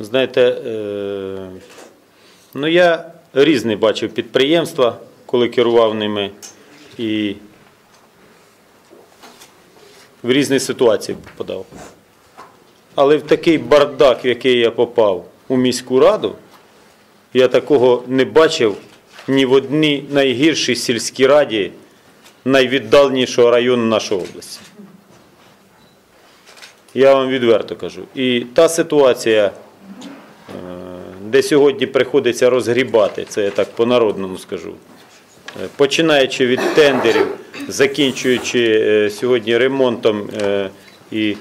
Знаєте, е, ну я різні бачив підприємства, коли керував ними, і в різні ситуації попадав. Але в такий бардак, в який я попав у міську раду, я такого не бачив ні в одній найгіршій сільській раді найвіддаленішого району нашої області. Я вам відверто кажу. І та ситуація, де сьогодні приходиться розгрібати, це я так по-народному скажу, е, починаючи від тендерів, закінчуючи е, сьогодні ремонтом е, і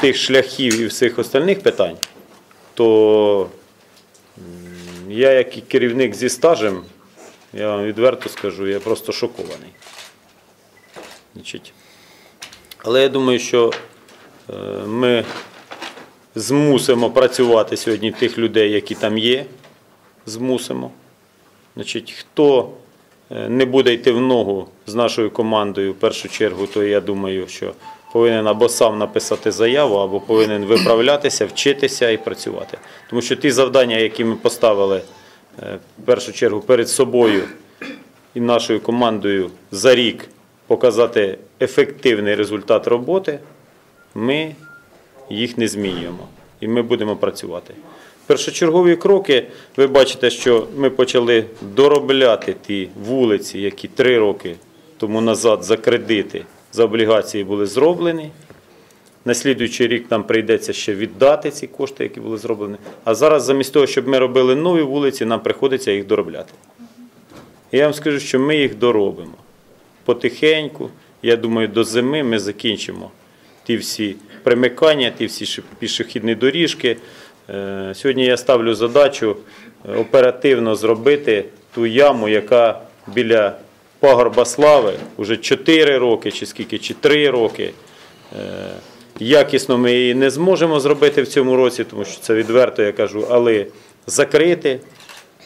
тих шляхів і всіх остальних питань, то я, як і керівник зі стажем, я вам відверто скажу, я просто шокований. Але я думаю, що ми змусимо працювати сьогодні тих людей, які там є. Змусимо. Значить, хто е, не буде йти в ногу з нашою командою в першу чергу, то я думаю, що повинен або сам написати заяву, або повинен виправлятися, вчитися і працювати. Тому що ті завдання, які ми поставили е, в першу чергу перед собою і нашою командою за рік показати ефективний результат роботи, ми їх не змінюємо і ми будемо працювати. Першочергові кроки, ви бачите, що ми почали доробляти ті вулиці, які три роки тому назад за кредити, за облігації були зроблені. На слідуючий рік нам прийдеться ще віддати ці кошти, які були зроблені. А зараз, замість того, щоб ми робили нові вулиці, нам приходиться їх доробляти. І я вам скажу, що ми їх доробимо потихеньку. Я думаю, до зими ми закінчимо ті всі примикання, ті всі пішохідні доріжки. Е, Сьогодні я ставлю задачу е, оперативно зробити ту яму, яка біля пагорба слави вже 4 роки, чи скільки, чи 3 роки. Е, Якісно ми її не зможемо зробити в цьому році, тому що це відверто я кажу, але закрити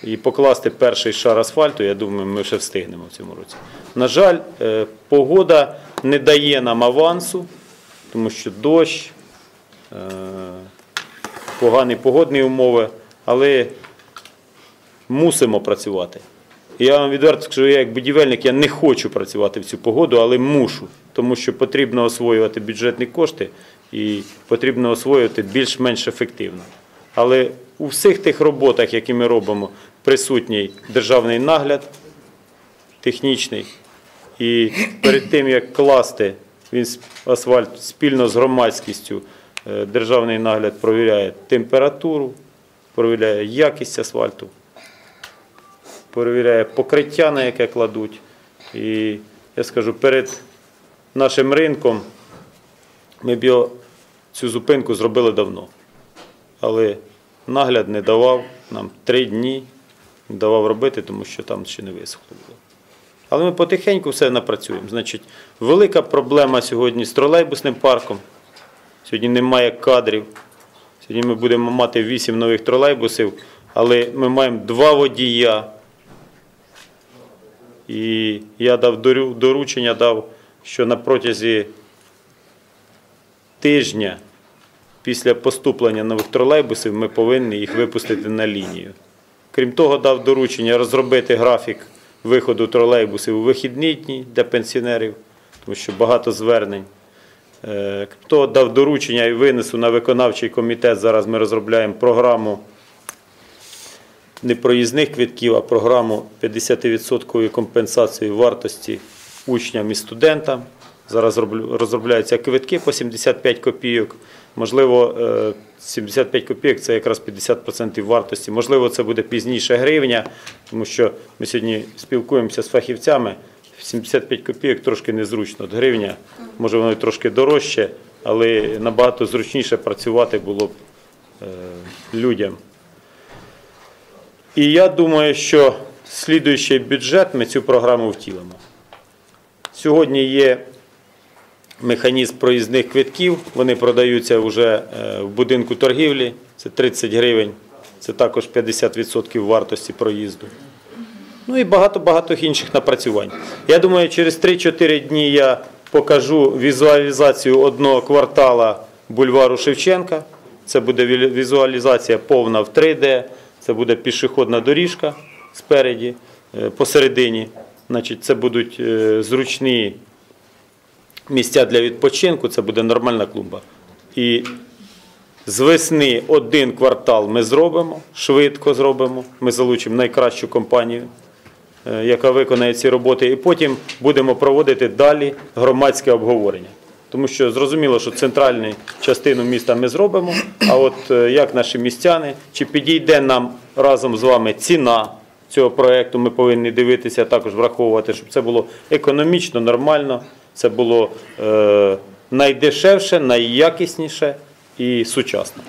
і покласти перший шар асфальту, я думаю, ми ще встигнемо в цьому році. На жаль, погода не дає нам авансу, тому що дощ, е, погані погодні умови, але мусимо працювати. Я вам відверто скажу, я як будівельник я не хочу працювати в цю погоду, але мушу, тому що потрібно освоювати бюджетні кошти і потрібно освоювати більш-менш ефективно. Але у всіх тих роботах, які ми робимо, присутній державний нагляд технічний. І перед тим, як класти він асфальт спільно з громадськістю, е, державний нагляд провіряє температуру, провіряє якість асфальту, перевіряє покриття, на яке кладуть. І я скажу, перед нашим ринком ми б цю зупинку зробили давно. Але нагляд не давав нам три дні, не давав робити, тому що там ще не висохло було. Але ми потихеньку все напрацюємо. Значить, велика проблема сьогодні з тролейбусним парком. Сьогодні немає кадрів. Сьогодні ми будемо мати вісім нових тролейбусів, але ми маємо два водія. І я дав доручення, дав, що на протязі тижня після поступлення нових тролейбусів ми повинні їх випустити на лінію. Крім того, дав доручення розробити графік виходу тролейбусів у вихідні дні для пенсіонерів, тому що багато звернень. Е, того, дав доручення і винесу на виконавчий комітет. Зараз ми розробляємо програму не проїзних квитків, а програму 50% компенсації вартості учням і студентам. Зараз розробляються квитки по 75 копійок. Можливо, е, 75 копійок це якраз 50% вартості. Можливо, це буде пізніше гривня, тому що ми сьогодні спілкуємося з фахівцями. 75 копійок трошки незручно. От гривня, може воно і трошки дорожче, але набагато зручніше працювати було б е, людям. І я думаю, що слідуючий бюджет ми цю програму втілимо. Сьогодні є механізм проїзних квитків, вони продаються вже е, в будинку торгівлі, це 30 гривень, це також 50% вартості проїзду. Ну і багато-багато інших напрацювань. Я думаю, через 3-4 дні я покажу візуалізацію одного квартала бульвару Шевченка. Це буде візуалізація повна в 3D, це буде пішохідна доріжка спереді, е, посередині. Значить, це будуть е, зручні місця для відпочинку, це буде нормальна клумба. І з весни один квартал ми зробимо, швидко зробимо. Ми залучимо найкращу компанію, е, яка виконає ці роботи, і потім будемо проводити далі громадське обговорення. Тому що зрозуміло, що центральну частину міста ми зробимо, а от е, як наші містяни, чи підійде нам разом з вами ціна цього проєкту, ми повинні дивитися, також враховувати, щоб це було економічно, нормально, це було е, найдешевше, найякісніше і сучасно.